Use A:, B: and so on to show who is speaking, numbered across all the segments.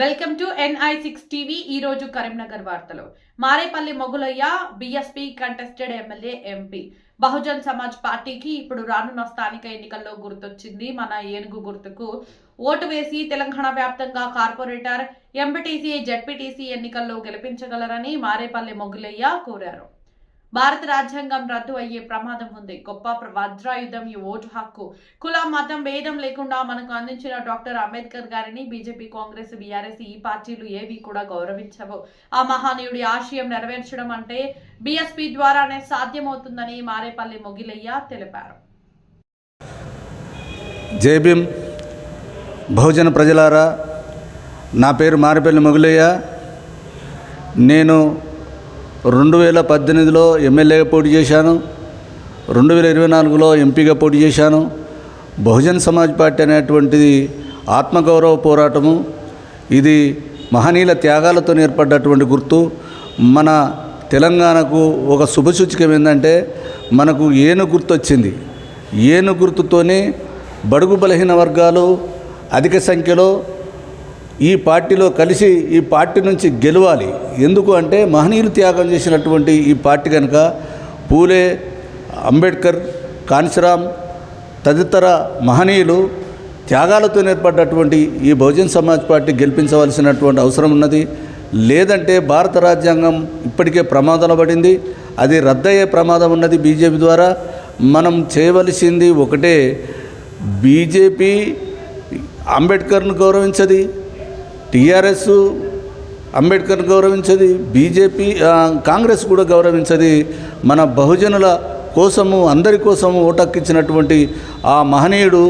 A: Welcome to NI six TV. ఈ రోజు కరీంనగర్ వార్తలు. Marepalli Mogulaiah BSP contested MLA MP. Bahujan Samaj పార్టీకి ఇప్పుడు రానున్న స్థానిక ఎన్నికల్లో గుర్తొచ్చింది. మన ఏనుగు గుర్తుకు ఓటు వేసి తెలంగాణ వ్యాప్తంగా కార్పొరేటర్ ఎంపీటీసీ జడ్పీటీసీ ఎన్నికల్లో గెలిపించగలరని మారేపల్లి మొగులయ్య కోరారు. భారత రాజ్యాంగం రద్దు అయ్యే ప్రమాదం ఉంది. గొప్ప వజ్రాయుధం ఈ ఓటు హక్కు. కుల మతం భేదం లేకుండా మనకు అందించిన డాక్టర్ అంబేద్కర్ గారిని బీజేపీ కాంగ్రెస్ బీఆర్ఎస్ ఈ పార్టీలు ఏవి కూడా గౌరవించవు. ఆ మహానీయుడి ఆశయం నెరవేర్చడం అంటే బీఎస్పీ ద్వారానే సాధ్యమవుతుందని మారేపల్లి మొగిలయ్య తెలిపారు.
B: జేబీఎం బహుజన ప్రజలారా నా పేరు మారేపల్లి మొగిలయ్య. నేను రెండు వేల పద్దెనిమిదిలో ఎమ్మెల్యేగా పోటీ చేశాను. రెండు వేల ఇరవై నాలుగులో ఎంపీగా పోటీ చేశాను. బహుజన్ సమాజ్ పార్టీ అనేటువంటిది ఆత్మగౌరవ పోరాటము. ఇది మహనీయుల త్యాగాలతో ఏర్పడ్డటువంటి గుర్తు. మన తెలంగాణకు ఒక శుభసూచకం ఏంటంటే మనకు ఏను గుర్తు వచ్చింది ఏను గుర్తుతోనే బడుగు బలహీన వర్గాలు అధిక సంఖ్యలో ఈ పార్టీలో కలిసి ఈ పార్టీ నుంచి గెలవాలి. ఎందుకు అంటే మహనీయులు త్యాగం చేసినటువంటి ఈ పార్టీ కనుక పూలే అంబేద్కర్ కాన్సిరామ్ తదితర మహనీయులు త్యాగాలతో ఏర్పడ్డటువంటి ఈ బహుజన్ సమాజ్ పార్టీ గెలిపించవలసినటువంటి అవసరం ఉన్నది. లేదంటే భారత రాజ్యాంగం ఇప్పటికే ప్రమాదంలో పడింది. అది రద్దయ్యే ప్రమాదం ఉన్నది బీజేపీ ద్వారా. మనం చేయవలసింది ఒకటే బీజేపీ అంబేద్కర్ను గౌరవించది. టీఆర్ఎస్ అంబేద్కర్ గౌరవించది బీజేపీ కాంగ్రెస్ కూడా గౌరవించది. మన బహుజనుల కోసము అందరి కోసము ఓటక్కిచ్చినటువంటి ఆ మహనీయుడు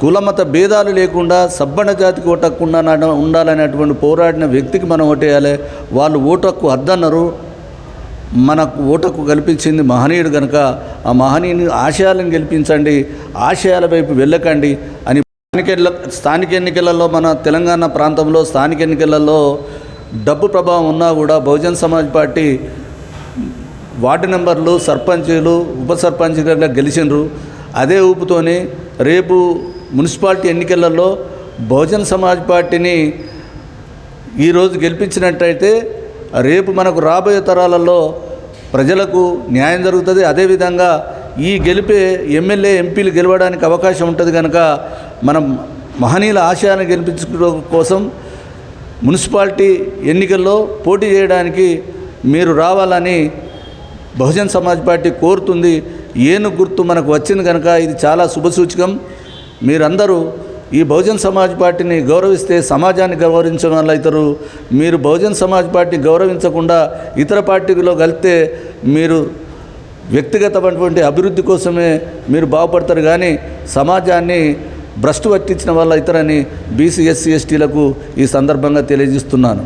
B: కులమత భేదాలు లేకుండా సబ్బణ జాతికి ఓటక్కుండా ఉండాలనేటువంటి పోరాడిన వ్యక్తికి మనం ఓటేయాలి. వాళ్ళు ఓటక్కు అద్దన్నారు. మనకు ఓటకు కల్పించింది మహనీయుడు కనుక ఆ మహనీయుని ఆశయాలను గెలిపించండి ఆశయాల వైపు వెళ్ళకండి అని స్థానిక స్థానిక ఎన్నికలలో మన తెలంగాణ ప్రాంతంలో స్థానిక ఎన్నికలలో డబ్బు ప్రభావం ఉన్నా కూడా బహుజన్ సమాజ్ పార్టీ వార్డు నెంబర్లు సర్పంచులు ఉప సర్పంచ్గా గెలిచినరు అదే ఊపుతోనే రేపు మున్సిపాలిటీ ఎన్నికలలో బహుజన్ సమాజ్ పార్టీని ఈరోజు గెలిపించినట్టయితే రేపు మనకు రాబోయే తరాలలో ప్రజలకు న్యాయం జరుగుతుంది. అదేవిధంగా ఈ గెలిపే ఎమ్మెల్యే ఎంపీలు గెలవడానికి అవకాశం ఉంటుంది కనుక మనం మహనీయుల ఆశయాన్ని గెలిపించుకోవడం కోసం మున్సిపాలిటీ ఎన్నికల్లో పోటీ చేయడానికి మీరు రావాలని బహుజన్ సమాజ్ పార్టీ కోరుతుంది. ఏను గుర్తు మనకు వచ్చింది కనుక ఇది చాలా శుభసూచకం మీరందరూ ఈ బహుజన్ సమాజ్ పార్టీని గౌరవిస్తే సమాజాన్ని గౌరవించడం వల్ల ఇతరు మీరు బహుజన్ సమాజ్ పార్టీ గౌరవించకుండా ఇతర పార్టీలో కలిస్తే మీరు వ్యక్తిగతమైనటువంటి అభివృద్ధి కోసమే మీరు బాగుపడతారు కానీ సమాజాన్ని భ్రష్టు పట్టించిన వాళ్ళ ఇతరని బీసీ ఎస్సీ ఎస్టీలకు ఈ సందర్భంగా తెలియజేస్తున్నాను.